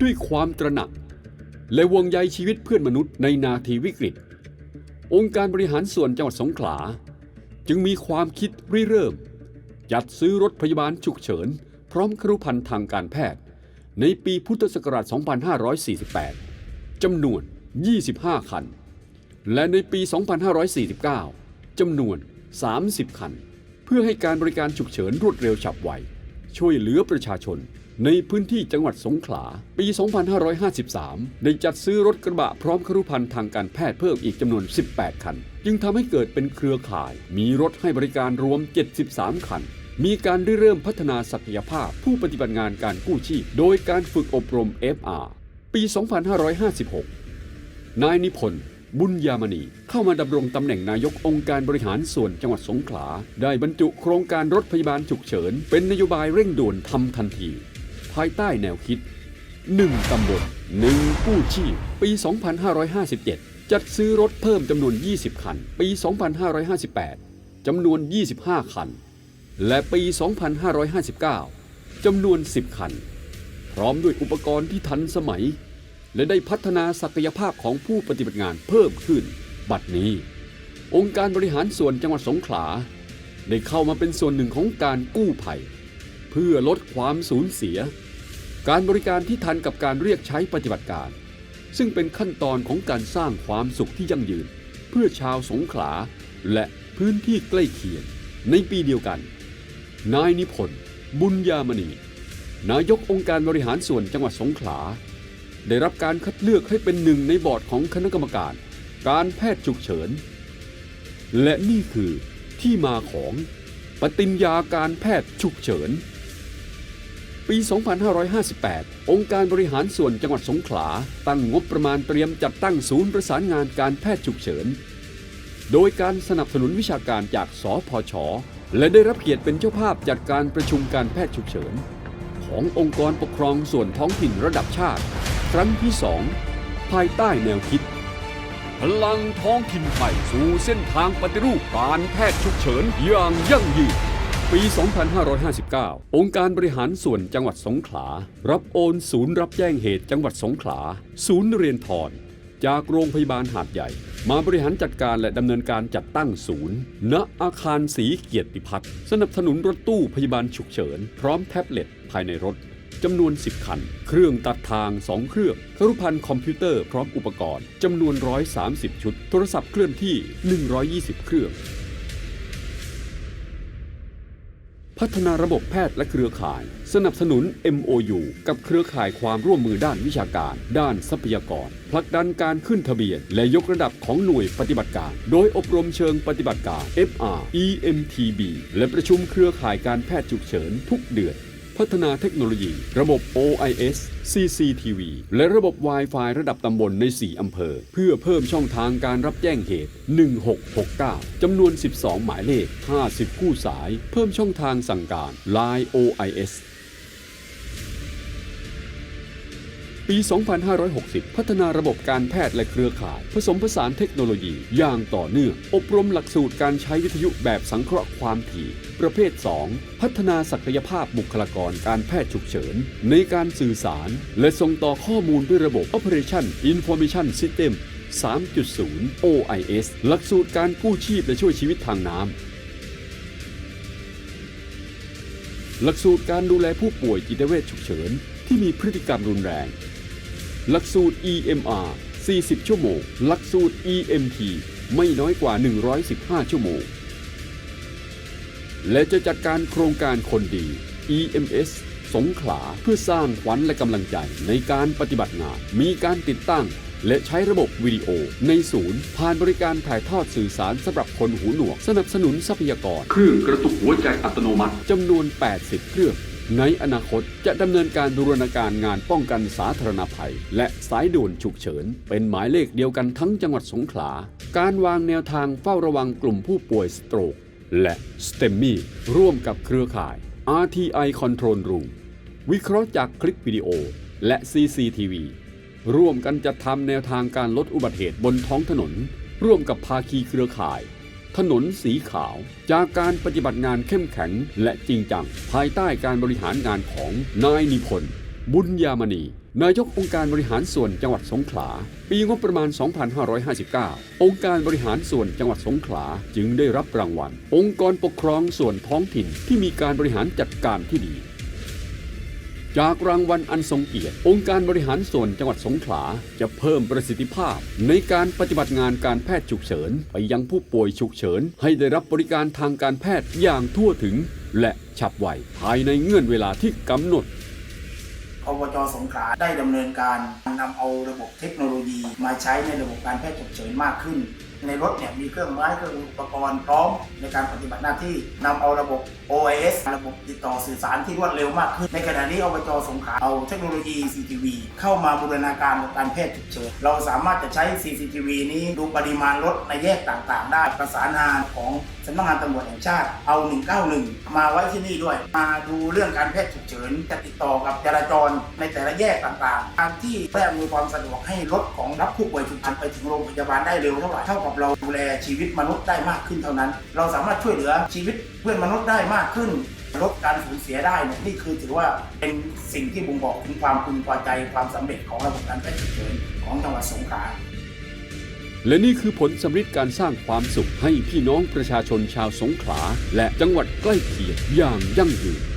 ด้วยความตระหนัก และวงใยชีวิตเพื่อนมนุษย์ในนาทีวิกฤต องค์การบริหารส่วนจังหวัดสงขลา จึงมีความคิดริเริ่ม จัดซื้อรถพยาบาลฉุกเฉิน พร้อมครุภัณฑ์ทางการแพทย์ ในปีพุทธศักราช 2548 จำนวน 25 คัน และในปี 2549 จำนวน 30 คัน เพื่อให้การบริการฉุกเฉินรวดเร็วฉับไว ช่วยเหลือประชาชน ในพื้นที่จังหวัดสงขลา ปี 2553 ได้จัดซื้อรถกระบะพร้อมครุภัณฑ์ทางการแพทย์เพิ่มอีกจำนวน 18 คัน จึงทำให้เกิดเป็นเครือข่าย มีรถให้บริการรวม 73 คัน มีการได้เริ่มพัฒนาศักยภาพผู้ปฏิบัติงานการกู้ชีพ โดยการฝึกอบรม FR ปี 2556 นายนิพนธ์บุญยามณีเข้ามาดำรงตำแหน่งนายกองค์การบริหารส่วนจังหวัดสงขลา ได้บรรจุโครงการรถพยาบาลฉุกเฉิน เป็นนโยบายเร่งด่วนทำทันที ภายใต้แนวคิด 1 ตำบล 1 กู้ชีพ ปี 2557 จัดซื้อรถเพิ่มจำนวน 20 คัน ปี 2558 จำนวน 25 คัน และปี 2559 จำนวน 10 คัน พร้อมด้วยอุปกรณ์ที่ทันสมัย และได้พัฒนาศักยภาพของผู้ปฏิบัติงานเพิ่มขึ้น บัดนี้ องค์การบริหารส่วนจังหวัดสงขลา ได้เข้ามาเป็นส่วนหนึ่งของการกู้ภัยเพื่อลดความสูญเสีย การบริการที่ทันกับการเรียกใช้ปฏิบัติการ ซึ่งเป็นขั้นตอนของการสร้างความสุขที่ยั่งยืน เพื่อชาวสงขลา และพื้นที่ใกล้เคียง ในปีเดียวกัน นายนิพนธ์บุญยามณี นายกองค์การบริหารส่วนจังหวัดสงขลา ได้รับการคัดเลือกให้เป็นหนึ่งในบอร์ดของคณะกรรมการ การแพทย์ฉุกเฉิน และนี่คือที่มาของปฏิญญาการแพทย์ฉุกเฉิน ปี 2558 องค์การบริหารส่วนจังหวัดสงขลา ตั้งงบประมาณเตรียมจัดตั้งศูนย์ประสานงานการแพทย์ฉุกเฉิน โดยการสนับสนุนวิชาการจากสพชและได้รับเกียรติเป็นเจ้าภาพจัดการประชุมการแพทย์ฉุกเฉิน ขององค์กรปกครองส่วนท้องถิ่นระดับชาติ ครั้งที่ 2 ภายใต้แนวคิด พลังท้องถิ่นไทยสู่เส้นทางปฏิรูปการแพทย์ฉุกเฉินอย่างยั่งยืน ปี 2559 องค์การบริหารส่วนจังหวัดสงขลา รับโอนศูนย์รับแจ้งเหตุจังหวัดสงขลา ศูนย์เรียนทรจากโรงพยาบาลหาดใหญ่ มาบริหารจัดการและดำเนินการจัดตั้งศูนย์ ณอาคารสีเกียรติพัฒน์สนับสนุนรถตู้พยาบาลฉุกเฉิน พร้อมแท็บเล็ตภายในรถจำนวน 10 คัน เครื่องตัดทาง 2 เครื่องครุพันธ์คอมพิวเตอร์พร้อมอุปกรณ์จำนวน 130 ชุด โทรศัพท์เคลื่อนที่ 120 เครื่อง พัฒนาระบบแพทย์และเครือข่าย สนับสนุน MOU กับเครือข่ายความร่วมมือด้านวิชาการ ด้านทรัพยากรผลักดันการขึ้นทะเบียน และยกระดับของหน่วยปฏิบัติการ โดยอบรมเชิงปฏิบัติการ FR EMTB และประชุมเครือข่ายการแพทย์ฉุกเฉินทุกเดือน พัฒนาเทคโนโลยี ระบบ OIS CCTV และระบบ Wi-Fi ระดับตำบลใน 4 อำเภอ เพื่อเพิ่มช่องทางการรับแจ้งเหตุ 1669 จำนวน 12 หมายเลข 50 คู่สาย เพิ่มช่องทางสั่งการ Line OIS ปี 2560 พัฒนาระบบการแพทย์และเครือข่าย ผสมผสานเทคโนโลยี อย่างต่อเนื่อง อบรมหลักสูตรการใช้วิทยุแบบสังเคราะห์ความถี่ ประเภท 2 พัฒนาศักยภาพบุคลากรการแพทย์ฉุกเฉิน ในการสื่อสาร และส่งต่อข้อมูลด้วยระบบ Operation Information System 3.0 OIS หลักสูตรการกู้ชีพและช่วยชีวิตทางน้ำ หลักสูตรการดูแลผู้ป่วยจิตเวชฉุกเฉิน ที่มีพฤติกรรมรุนแรง หลักสูตร EMR 40 ชั่วโมง หลักสูตร EMT ไม่น้อยกว่า 115 ชั่วโมง และจะจัดการโครงการคนดี EMS สงขลาเพื่อสร้างขวัญและกำลังใจในการปฏิบัติงาน มีการติดตั้ง และใช้ระบบวิดีโอ ในศูนย์ ผ่านบริการถ่ายทอดสื่อสารสำหรับคนหูหนวก สนับสนุนทรัพยากร เครื่องกระตุกหัวใจอัตโนมัติจำนวน 80 เครื่อง ในอนาคตจะดำเนินการบูรณาการงานป้องกันสาธารณภัย และสายด่วนฉุกเฉิน เป็นหมายเลขเดียวกันทั้งจังหวัดสงขลา การวางแนวทางเฝ้าระวังกลุ่มผู้ป่วยสโตรก และ STEMI ร่วมกับเครือข่าย RTI Control Room วิเคราะห์จากคลิปวิดีโอ และ CCTV ร่วมกันจัดทำแนวทางการลดอุบัติเหตุบนท้องถนน ร่วมกับภาคีเครือข่าย ถนนสีขาว จากการปฏิบัติงานเข้มแข็งและจริงจัง ภายใต้การบริหารงานของนายนิพนธ์บุญยามณี นายกองค์การบริหารส่วนจังหวัดสงขลา ปีงบประมาณ 2559 องค์การบริหารส่วนจังหวัดสงขลาจึงได้รับรางวัล องค์กรปกครองส่วนท้องถิ่นที่มีการบริหารจัดการที่ดี จากรางวัลอันทรงเกียรติ องค์การบริหารส่วนจังหวัดสงขลา จะเพิ่มประสิทธิภาพ ในการปฏิบัติงานการแพทย์ฉุกเฉิน ไปยังผู้ป่วยฉุกเฉิน ให้ได้รับบริการทางการแพทย์อย่างทั่วถึง และฉับไวภายในเงื่อนเวลาที่กำหนดอบจสงขลาได้ดำเนินการนำเอาระบบเทคโนโลยี มาใช้ในระบบการแพทย์ฉุกเฉินมากขึ้น ในรถเนี่ยมีเครื่องไม้เครื่องอุปกรณ์พร้อมในการปฏิบัติหน้าที่นำเอาระบบ OIS ระบบติดต่อสื่อสารที่รวดเร็วมากขึ้น ในขณะนี้อบจสงขลาเอาเทคโนโลยี CCTV เข้ามาบูรณาการกับการแพทย์ฉุกเฉินเราสามารถจะใช้ CCTV นี้ดูปริมาณรถในแยกต่างๆ ได้ประสานงานของสำนักงานตำรวจแห่งชาติเอา 191 มาไว้ที่นี่ด้วย มาดูเรื่องการแพทย์ฉุกเฉินจะติดต่อกับจราจรในแต่ละแยกต่างๆการที่เพื่อำนวยความสะดวกให้รถของรับผู้ป่วยฉุกเฉินไปถึงโรงพยาบาลได้เร็วเท่าไหร่เท่ากับเราดูแลชีวิตมนุษย์ได้มากขึ้นเท่านั้น เราสามารถช่วยเหลือชีวิตเพื่อนมนุษย์ได้มากขึ้นลดการสูญเสียได้เนี่ยนี่คือถือว่าเป็นสิ่งที่บ่งบอกถึงความพึงพอใจความสำเร็จของระบบการแพทย์ฉุกเฉินของจังหวัดสงขลา และนี่คือผลสำฤทธิ์การสร้างความสุขให้พี่น้องประชาชนชาวสงขลา และจังหวัดใกล้เคียงอย่างยั่งยืน